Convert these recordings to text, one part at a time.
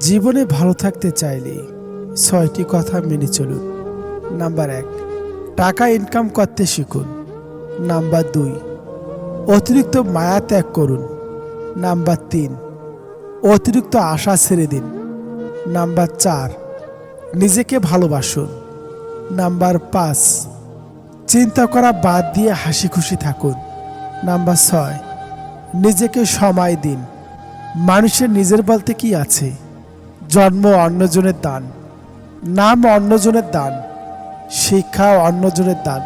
জীবনে ভালো থাকতে চাইলে ছয়টি কথা মেনে চলুন। নাম্বার এক, টাকা ইনকাম করতে শিখুন। নাম্বার দুই, অতিরিক্ত মায়া ত্যাগ করুন। নাম্বার তিন, অতিরিক্ত আশা ছেড়ে দিন। নাম্বার চার, নিজেকে ভালোবাসুন। নাম্বার পাঁচ, চিন্তা করা বাদ দিয়ে হাসি খুশি থাকুন। নাম্বার ছয়, নিজেকে সময় দিন। মানুষের নিজের বলতে কি আছে? জন্ম অন্যজনের দান, নাম অন্যজনের দান, শিক্ষা অন্যজনের দান,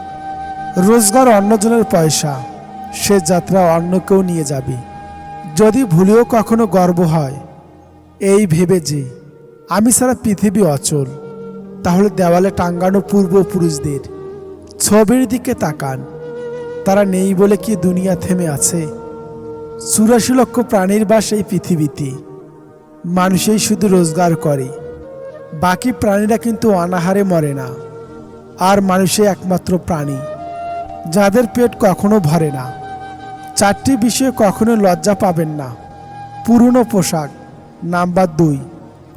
রোজগার অন্যজনের পয়সা, সে যাত্রা অন্য কেউ নিয়ে যাবে। যদি ভুলেও কখনো গর্ব হয়, এই ভেবে যে, আমি সারা পৃথিবী অচল, তাহলে দেওয়ালে টাঙ্গানো পূর্বপুরুষদের ছবির দিকে তাকান। তারা নেই বলে কি দুনিয়া থেমে আছে? চুরাশি লক্ষ প্রাণীর বাস এই পৃথিবীতে। মানুষই শুধু রোজগার করে। বাকি প্রাণীরা কিন্তু অনাহারে মরে না। আর মানুষই একমাত্র প্রাণী, যাদের পেট কখনো ভরে না। চারটি বিষয়ে কখনো লজ্জা পাবেন না। পুরনো পোশাক, নাম্বার দুই,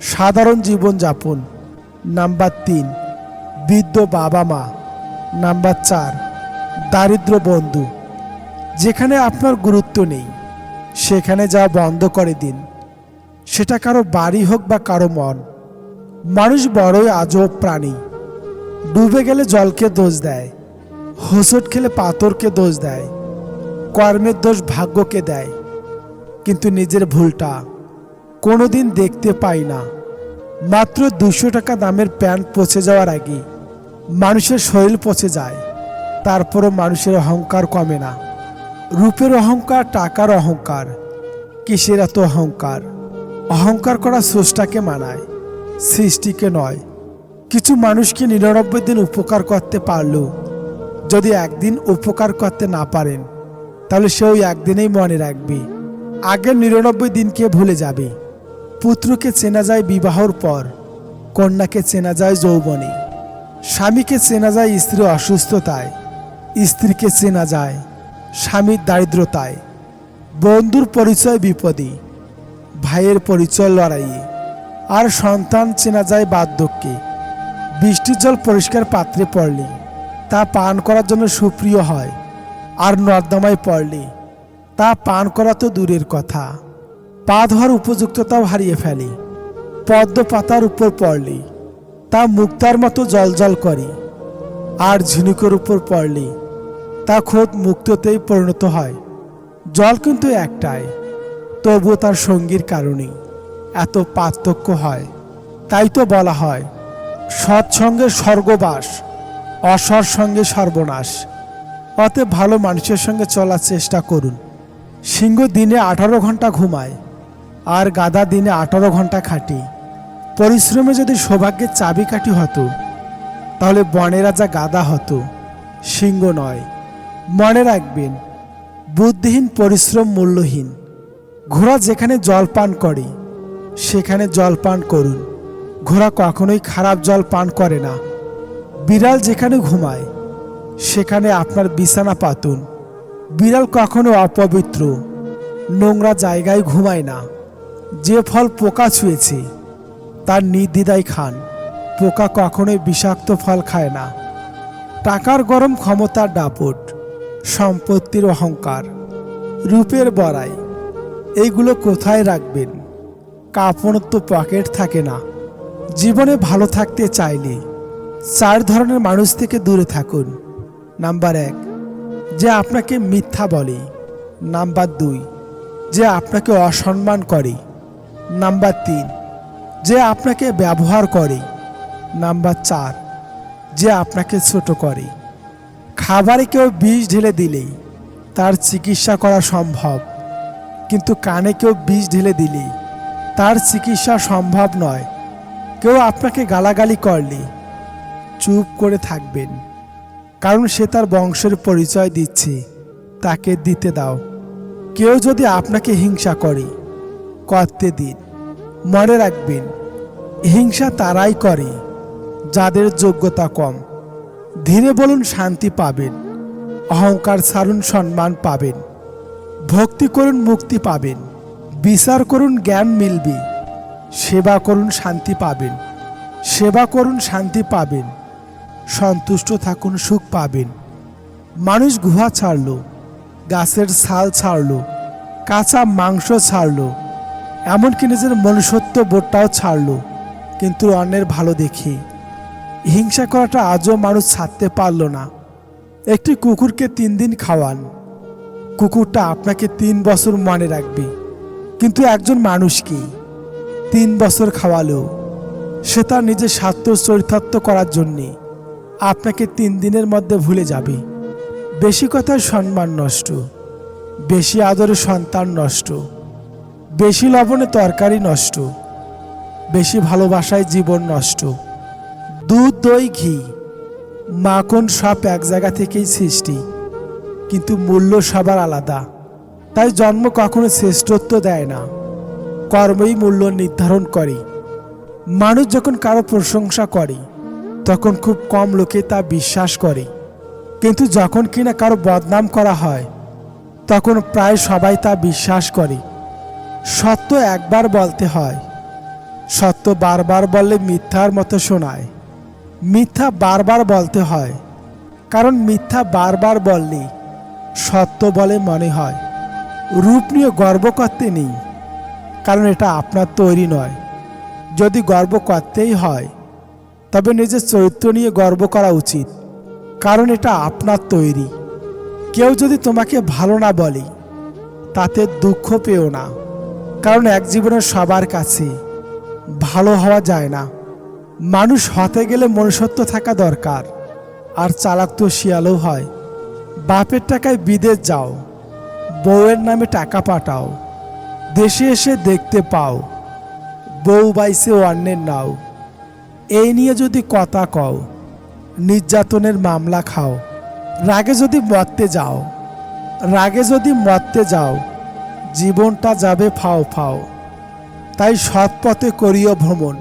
সাধারণ জীবনযাপন। নাম্বার তিন, বৃদ্ধ বাবা মা। নাম্বার চার, দারিদ্র বন্ধু। যেখানে আপনার গুরুত্ব নেই, সেখানে যা বন্ধ করে দিন। সেটা কারও বাড়ি হোক বা কারও মন। মানুষ বড়ই আজব প্রাণী। ডুবে গেলে জলকে দোষ দেয় হোসট খেলে পাথরকে দোষ দেয়, কর্মের দোষ ভাগ্যকে দেয়। কিন্তু নিজের ভুলটা কোনোদিন দেখতে পাই না। মাত্র দুশো টাকা দামের প্যান্ট পচে যাওয়ার আগে মানুষের শরীর পচে যায়, তারপরও মানুষের অহংকার কমে না। রূপের অহংকার, টাকার অহংকার, কিসের এত অহংকার? অহংকার করা স্রষ্টাকে মানায়, সৃষ্টিকে নয়। কিছু মানুষকে নিরানব্বই দিন উপকার করতে পারলেও যদি একদিন উপকার করতে না পারেন, তাহলে সে ওই একদিনেই মনে রাখবে, আগের নিরানব্বই দিনকে ভুলে যাবে। পুত্রকে চেনা যায় বিবাহর পর, কন্যাকে চেনা যায় যৌবনে, স্বামীকে চেনা যায় স্ত্রী অসুস্থতায়, স্ত্রীকে চেনা যায় স্বামীর দারিদ্রতায়। বন্ধুর পরিচয় বিপদে ভাইয়ের পরিচয় লড়াইয়ে। আর সন্তান চেনা যায় বার্ধক্যে। বৃষ্টির জল পরিষ্কার পাত্রে পড়লে, তা পান করার জন্য সুপ্রিয় হয়, আর নর্দমায় পড়লে, তা পান করা তো দূরের কথা। পা ধোয়ার উপযুক্ততাও হারিয়ে ফেলে, পদ্ম পাতার উপর পড়লে, তা মুক্তার মতো জলজল করে, আর ঝিনুকের উপর পড়লে, তা খোদ মুক্ততেই পরিণত হয়। জল কিন্তু একটাই। তবুও তার সঙ্গীর কারণে এত পার্থক্য হয়। তাই তো বলা হয় সৎসঙ্গে স্বর্গবাস, অসৎ সঙ্গে সর্বনাশ। অতএব ভালো মানুষের সঙ্গে চলার চেষ্টা করুন। সিংহ দিনে আঠারো ঘণ্টা ঘুমায়, আর গাদা দিনে আঠারো ঘণ্টা খাটি। পরিশ্রমে যদি সৌভাগ্যের চাবিকাঠি হতো, তাহলে বনের রাজা গাদা হতো, সিংহ নয়। মনে রাখবেন, বুদ্ধিহীন পরিশ্রম মূল্যহীন। ঘোড়া যেখানে জল পান করে, সেখানে জল পান করুন। ঘোড়া কখনোই খারাপ জল পান করে না। বিড়াল যেখানে ঘুমায়, সেখানে আপনার বিছানা পাতুন। বিড়াল কখনো অপবিত্র, নোংরা জায়গায় ঘুমায় না। যে ফল পোকা ছুঁয়েছে, তার নির্দ্বিধায় খান। পোকা কখনোই বিষাক্ত ফল খায় না। টাকার গরম ক্ষমতার দাপট, সম্পত্তির অহংকার, রূপের বড়াই। এইগুলো কোথায় রাখবেন? কাপড় তো পকেট থাকে না। জীবনে ভালো থাকতে চাইলে চার ধরনের মানুষ থেকে দূরে থাকুন। নাম্বার এক, যে আপনাকে মিথ্যা বলে। নাম্বার দুই, যে আপনাকে অসম্মান করে। নাম্বার তিন, যে আপনাকে ব্যবহার করে। নাম্বার চার, যে আপনাকে ছোট করে। খাবারে কেউ বিষ ঢেলে দিলেই তার চিকিৎসা করা সম্ভব। কিন্তু কানে কেউ বিষ ঢেলে দিলেই তার চিকিৎসা সম্ভব নয়। কেউ আপনাকে গালাগালি করলে। চুপ করে থাকবেন। কারণ সে তার বংশের পরিচয় দিচ্ছে। তাকে দিতে দাও। কেউ যদি আপনাকে হিংসা করে, করতে দিন। মনে রাখবেন, হিংসা তারাই করে, যাদের যোগ্যতা কম। ধীরে বলুন শান্তি পাবেন। অহংকার ছাড়ুন সম্মান পাবেন। ভক্তি করুন, মুক্তি পাবেন। বিচার করুন, জ্ঞান মিলবে। সেবা করুন, শান্তি পাবেন। সেবা করুন, শান্তি পাবেন। সন্তুষ্ট থাকুন, সুখ পাবেন। মানুষ গুহা ছাড়লো, গাছের ছাল ছাড়লো, কাঁচা মাংস ছাড়লো, এমনকি নিজের মনুষ্যত্ব বোটটাও ছাড়লো, কিন্তু অন্যের ভালো দেখে। হিংসা করাটা আজও মানুষ ছাড়তে পারল না। একটি কুকুরকে তিন দিন খাওয়ান। কুকুরটা আপনাকে তিন বছর মনে রাখবে। কিন্তু একজন মানুষকে তিন বছর খাওয়ালো। সে তার নিজের স্বার্থ চরিতার্থ করার জন্যে আপনাকে তিন দিনের মধ্যে ভুলে যাবে। বেশি কথায় সম্মান নষ্ট। বেশি আদরে সন্তান নষ্ট। বেশি লবণে তরকারি নষ্ট। বেশি ভালোবাসায় জীবন নষ্ট। দুধ, দই, ঘি, মাখন সব এক জায়গা থেকেই সৃষ্টি। কিন্তু মূল্য সবার আলাদা। তাই জন্ম কখনো শ্রেষ্ঠত্ব দেয় না। কর্মই মূল্য নির্ধারণ করে। মানুষ যখন কারও প্রশংসা করে, তখন খুব কম লোকে তা বিশ্বাস করে। কিন্তু যখন কিনা কারও বদনাম করা হয়, তখন প্রায় সবাই তা বিশ্বাস করে। সত্য একবার বলতে হয়। সত্য বারবার বললে মিথ্যার মতো শোনায়। মিথ্যা বারবার বলতে হয়। কারণ মিথ্যা বারবার বললে সত্য বলে মনে হয়। রূপ নিয়ে গর্ব করতে নেই, কারণ এটা আপনার তৈরি নয়। যদি গর্ব করতেই হয়, তবে নিজের চরিত্র নিয়ে গর্ব করা উচিত, কারণ এটা আপনার তৈরি। কেউ যদি তোমাকে ভালো না বলে, তাতে দুঃখ পেও না, কারণ এক জীবনের সবার কাছে ভালো হওয়া যায় না। মানুষ হতে গেলে মনুষ্যত্ব থাকা দরকার, আর চালাক তো শিয়ালও হয়। বাপের টাকায় বিদেশ যাও, বউয়ের নামে টাকা পাঠাও, দেশে এসে দেখতে পাও, বউ বাইসে অন্যের নাও। এই নিয়ে যদি কথা কও, নির্যাতনের মামলা খাও, রাগে যদি মরতে যাও, রাগে যদি মরতে যাও, জীবনটা যাবে ফাও ফাও। তাই সৎ পথে করিও ভ্রমণ,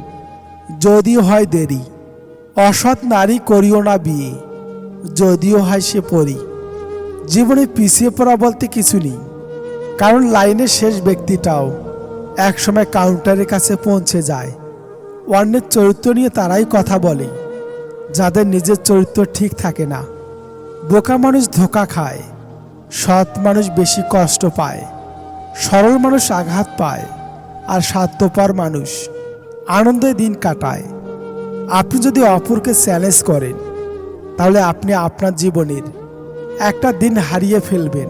যদিও হয় দেরি। অসৎ নারী করিও না বিয়ে, যদিও হয় সে পরি। জীবনে পিছিয়ে পড়া বলতে কিছু নেই। কারণ লাইনের শেষ ব্যক্তিটাও একসময় কাউন্টারের কাছে পৌঁছে যায়। অন্যের চরিত্র নিয়ে তারাই কথা বলে, যাদের নিজের চরিত্র ঠিক থাকে না। বোকা মানুষ ধোকা খায়, সৎ মানুষ বেশি কষ্ট পায়, সরল মানুষ আঘাত পায়, আর স্বার্থপর মানুষ আনন্দে দিন কাটায়। আপনি যদি অপরকে চ্যালেঞ্জ করেন, তাহলে আপনি আপনার জীবনের একটা দিন হারিয়ে ফেলবেন।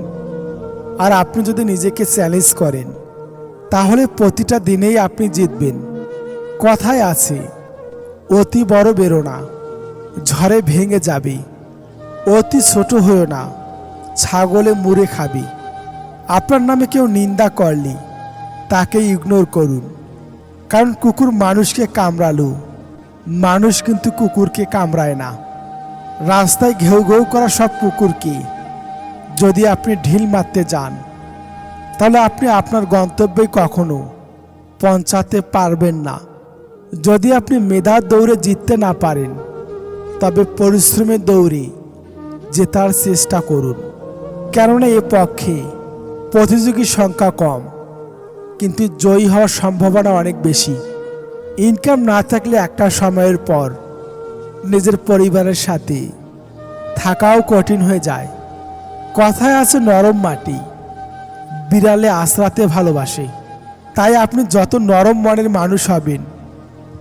আর আপনি যদি নিজেকে চ্যালেঞ্জ করেন, তাহলে প্রতিটা দিনেই আপনি জিতবেন। কথায় আছে, অতি বড় বেরো না ঝড়ে ভেঙে যাবে। অতি ছোট হয়েও না, ছাগলে মুড়ে খাবি। আপনার নামে কেউ নিন্দা করলি, তাকে ইগনোর করুন। কারণ কুকুর মানুষকে কামড়ালো, মানুষ কিন্তু কুকুরকে কামড়ায় না। রাস্তায় ঘেউ ঘেউ করা সব কুকুরকে যদি আপনি ঢিল মারতে যান, তাহলে আপনি আপনার গন্তব্যে কখনো পৌঁছাতে পারবেন না। যদি আপনি মেধার দৌড়ে জিততে না পারেন, তবে পরিশ্রমের দৌড়ে জেতার চেষ্টা করুন। কেননা এ পক্ষে প্রতিযোগীর সংখ্যা কম, কিন্তু জয়ী হওয়ার সম্ভাবনা অনেক বেশি। ইনকাম না থাকলে একটা সময়ের পর নিজের পরিবারের সাথে থাকাও কঠিন হয়ে যায়। কথায় আছে নরম মাটি, বিড়ালে আশ্রাতে ভালোবাসে। তাই আপনি যত নরম মনের মানুষ হবেন,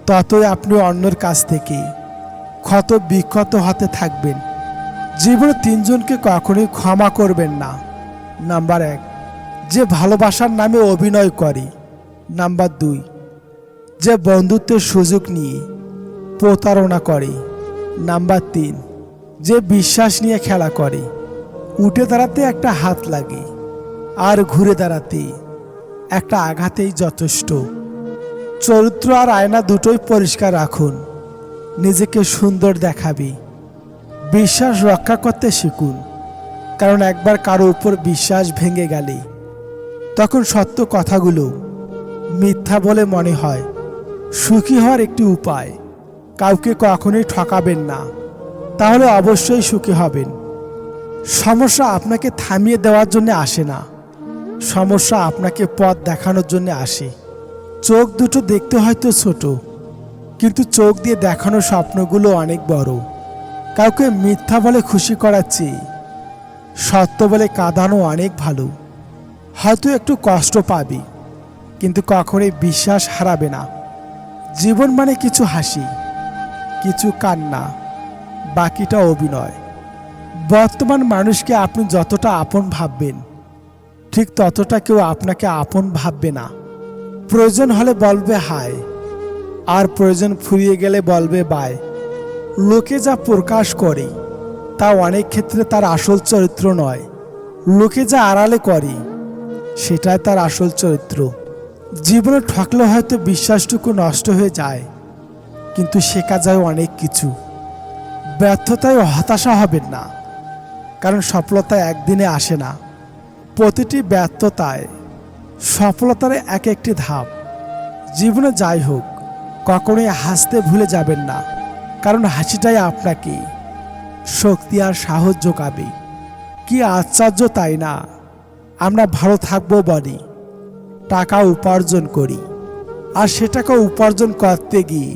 ততই আপনি অন্যের কাছ থেকে ক্ষত বিক্ষত হতে থাকবেন। জীবনে তিনজনকে কখনোই ক্ষমা করবেন না। নাম্বার এক, যে ভালোবাসার নামে অভিনয় করে। নাম্বার দুই, যে বন্ধুত্বের সুযোগ নিয়ে প্রতারণা করে। নাম্বার তিন যে বিশ্বাস নিয়ে খেলা করে। উঠে দাঁড়াতে একটা হাত লাগে, আর ঘুরে দাঁড়াতে একটা আঘাতেই যথেষ্ট। চরিত্র আর আয়না দুটোই পরিষ্কার রাখুন, নিজেকে সুন্দর দেখাবে, বিশ্বাস রক্ষা করতে শিখুন। কারণ একবার কারও উপর বিশ্বাস ভেঙে গেলে, তখন সত্য কথাগুলো মিথ্যা বলে মনে হয়। সুখী হওয়ার একটি উপায়, কাউকে কখনোই ঠকাবেন না। তাহলে অবশ্যই সুখী হবেন। সমস্যা আপনাকে থামিয়ে দেওয়ার জন্য আসে না। সমস্যা আপনাকে পথ দেখানোর জন্য আসে। চোখ দুটো দেখতে হয়তো ছোট, কিন্তু চোখ দিয়ে দেখানো স্বপ্নগুলো অনেক বড়। কাউকে মিথ্যা বলে খুশি করার চেয়ে সত্য বলে কাঁদানো অনেক ভালো। হয়তো একটু কষ্ট পাবি, কিন্তু কখনোই বিশ্বাস হারাবে না। জীবন মানে কিছু হাসি, কিছু কান্না। বাকিটা অভিনয়। বর্তমান মানুষকে আপনি যতটা আপন ভাববেন, ঠিক ততটা কেউ আপনাকে আপন ভাববে না। প্রয়োজন হলে বলবে হায়, আর প্রয়োজন ফুরিয়ে গেলে বলবে বাই লোকে যা প্রকাশ করে, তা অনেক ক্ষেত্রে তার আসল চরিত্র নয়। লোকে যা আড়ালে করে, সেটাই তার আসল চরিত্র। জীবনে ঠকলে হয়তো বিশ্বাসটুকু নষ্ট হয়ে যায়, কিন্তু শেখা যায় অনেক কিছু। ব্যর্থতায় হতাশা হবেন না, কারণ সফলতা একদিনে আসে না। প্রতিটি ব্যর্থতায় সফলতার এক একটি ধাপ। জীবনে যাই হোক, কখনোই হাসতে ভুলে যাবেন না, কারণ হাসিটাই আপনাকে শক্তি আর সাহস যোগাবে। কি আশ্চর্য তাই না? আমরা ভালো থাকব বলি টাকা উপার্জন করি, আর সেটাকে উপার্জন করতে গিয়ে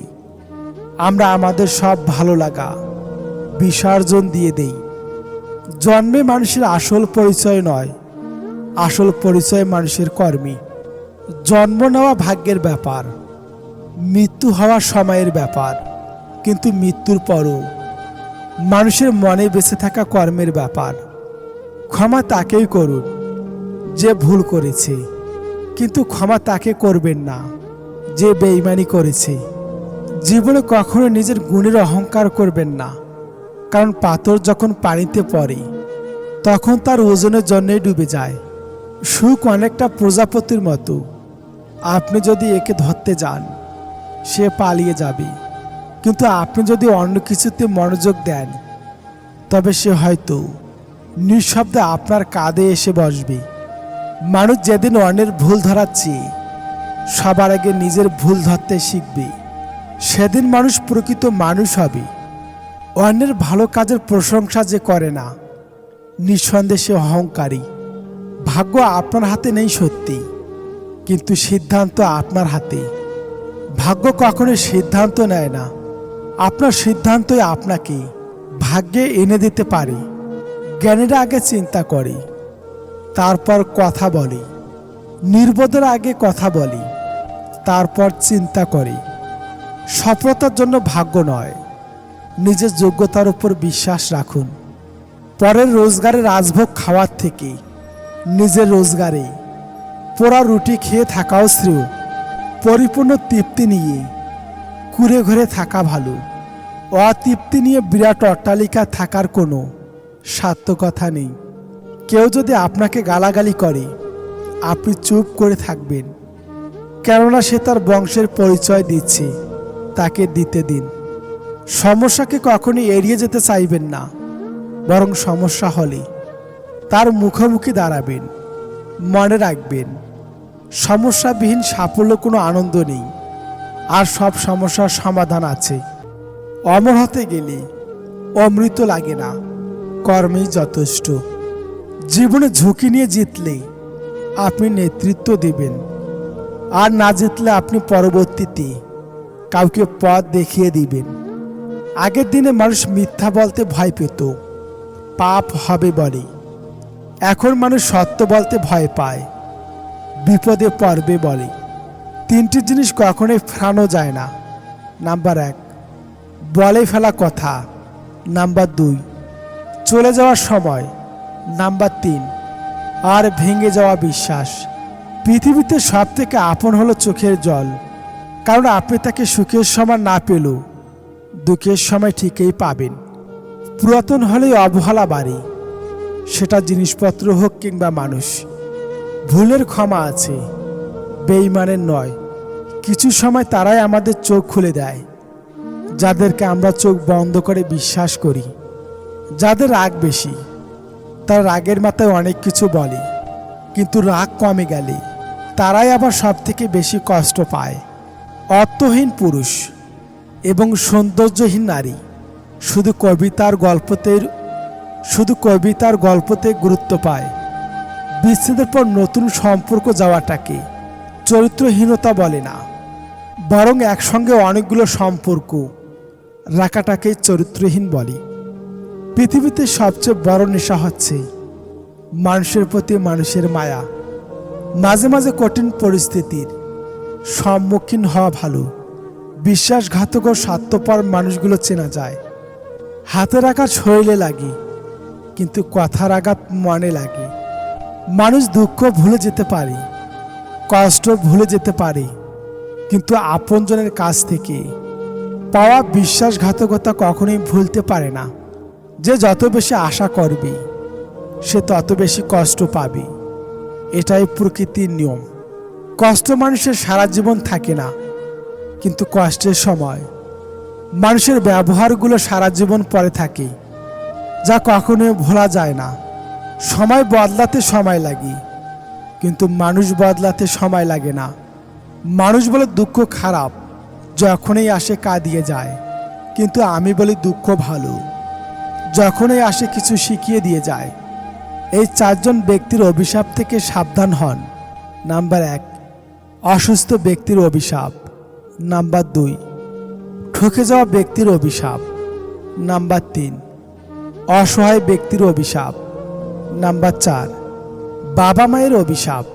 আমরা আমাদের সব ভালো লাগা বিসর্জন দিয়ে দেই। জন্মে মানুষের আসল পরিচয় নয়, আসল পরিচয় মানুষের কর্মী। জন্ম নেওয়া ভাগ্যের ব্যাপার, মৃত্যু হওয়া সময়ের ব্যাপার, কিন্তু মৃত্যুর পরও। মানুষের মনে বেঁচে থাকা কর্মের ব্যাপার। ক্ষমা তাকেই করুন যে ভুল করেছে, কিন্তু ক্ষমা তাকে করবেন না যে বেইমানি করেছে। জীবনে কখনো নিজের গুণের অহংকার করবেন না। কারণ পাথর যখন পানিতে পড়ে, তখন তার ওজনের জন্যই ডুবে যায়। সুখ অনেকটা প্রজাপতির মতো। আপনি যদি একে ধরতে যান, সে পালিয়ে যাবে। কিন্তু আপনি যদি অন্য কিছুতে মনোযোগ দেন, তবে সে হয়তো নিঃশব্দে আপনার কাঁধে এসে বসবে। মানুষ যেদিন অন্যের ভুল ধরাচ্ছে, সবার আগে নিজের ভুল ধরতে শিখবে। সেদিন মানুষ প্রকৃত মানুষ হবে। অন্যের ভালো কাজের প্রশংসা যে করে না, নিঃসন্দেহে অহংকারী। ভাগ্য আপনার হাতে নেই সত্যি, কিন্তু সিদ্ধান্ত আপনার হাতে। ভাগ্য কখনো সিদ্ধান্ত নেয় না, আপনার সিদ্ধান্তই আপনাকে ভাগ্যে এনে দিতে পারে। জ্ঞানীরা আগে চিন্তা করে, তারপর কথা বলে, নির্বোধের আগে কথা বলে, তারপর চিন্তা করে। সফলতার জন্য ভাগ্য নয়। নিজের যোগ্যতার উপর বিশ্বাস রাখুন। পরের রোজগারে রাজভোগ খাওয়ার থেকে নিজের রোজগারে পোড়া রুটি খেয়ে থাকাও শ্রেয়। পরিপূর্ণ তৃপ্তি নিয়ে কুড়ে ঘরে থাকা ভালো। অতৃপ্তি নিয়ে বিরাট অট্টালিকা থাকার কোনো সার্থকতা নেই। কেউ যদি আপনাকে গালাগালি করে, আপনি চুপ করে থাকবেন। কেননা সে তার বংশের পরিচয় দিচ্ছে, তাকে দিতে দিন। সমস্যাকে কখনই এড়িয়ে যেতে চাইবেন না, বরং সমস্যা হলে তার মুখোমুখি দাঁড়াবেন, মনে রাখবেন, সমস্যাবিহীন সাফল্য কোনো আনন্দ নেই, আর সব সমস্যার সমাধান আছে। অমর হতে গেলে অমৃত লাগে না, কর্মেই যথেষ্ট। জীবনে ঝুঁকি নিয়ে জিতলে আপনি নেতৃত্ব দেবেন, আর না জিতলে আপনি পরবর্তীতে কাউকে পথ দেখিয়ে দিবেন। আগের দিনে মানুষ মিথ্যা বলতে ভয় পেত। পাপ হবে বলে। এখন মানুষ সত্য বলতে ভয় পায়। বিপদে পড়বে বলে। তিনটি জিনিস কখনোই ফেরানো যায় না। নাম্বার এক, বলে ফেলা কথা। নাম্বার দুই, চলে যাওয়ার সময়। নাম্বার তিন, আর ভেঙে যাওয়া বিশ্বাস। পৃথিবীতে সব থেকে আপন হলো চোখের জল। কারণ আপনি তাকে সুখের সময় না পেলেও দুঃখের সময় ঠিকই পাবেন। পুরাতন হলেই অবহেলা বাড়ে। সেটা জিনিসপত্র হোক কিংবা মানুষ, ভুলের ক্ষমা আছে বেইমানের নয়। কিছু সময় তারাই আমাদের চোখ খুলে দেয়, যাদেরকে আমরা চোখ বন্ধ করে বিশ্বাস করি। যাদের রাগ বেশি, তার রাগের মাথায় অনেক কিছু বলে, কিন্তু রাগ কমে গেলে, তারাই আবার সব থেকে বেশি কষ্ট পায়। অর্থহীন পুরুষ। এবং সৌন্দর্যহীন নারী। শুধু কবিতার গল্পতে শুধু কবিতার গল্পতে গুরুত্ব পায়। বিচ্ছেদের পর নতুন সম্পর্ক যাওয়াটাকে চরিত্রহীনতা বলে না। বরং একসঙ্গে অনেকগুলো সম্পর্ক রাখাটাকেই চরিত্রহীন বলে। পৃথিবীতে সবচেয়ে বড় নেশা হচ্ছে মানুষের প্রতি মানুষের মায়া। মাঝে মাঝে কঠিন পরিস্থিতির সম্মুখীন হওয়া ভালো। বিশ্বাসঘাতক ও স্বার্থপর মানুষগুলো চেনা যায়। হাতের আঘাত শরীরে লাগে, কিন্তু কথার আঘাত মনে লাগে। মানুষ দুঃখ ভুলে যেতে পারে, কষ্ট ভুলে যেতে পারে, কিন্তু আপনজনের কাছ থেকে পাওয়া বিশ্বাসঘাতকতা কখনোই ভুলতে পারে না। যে যত বেশি আশা করবে, সে তত বেশি কষ্ট পাবে। এটাই প্রকৃতির নিয়ম। কষ্ট মানুষের সারা জীবন থাকে না। কিন্তু কষ্টের সময়। মানুষের ব্যবহারগুলো সারা জীবন পরে থাকে, যা কখনোই ভোলা যায় না। সময় বদলাতে সময় লাগে, কিন্তু মানুষ বদলাতে সময় লাগে না। মানুষ বলে দুঃখ খারাপ, যখনই আসে কাঁদিয়ে যায়, কিন্তু আমি বলি দুঃখ ভালো। যখনই আসে কিছু শিখিয়ে দিয়ে যায়। এই চারজন ব্যক্তির অভিশাপ থেকে সাবধান হন। নাম্বার এক, অসুস্থ ব্যক্তির অভিশাপ। নাম্বার দুই। ঠকে যাওয়া ব্যক্তির অভিশাপ। নাম্বার তিন। অসহায় ব্যক্তির অভিশাপ। নাম্বার চার। বাবা মায়ের অভিশাপ।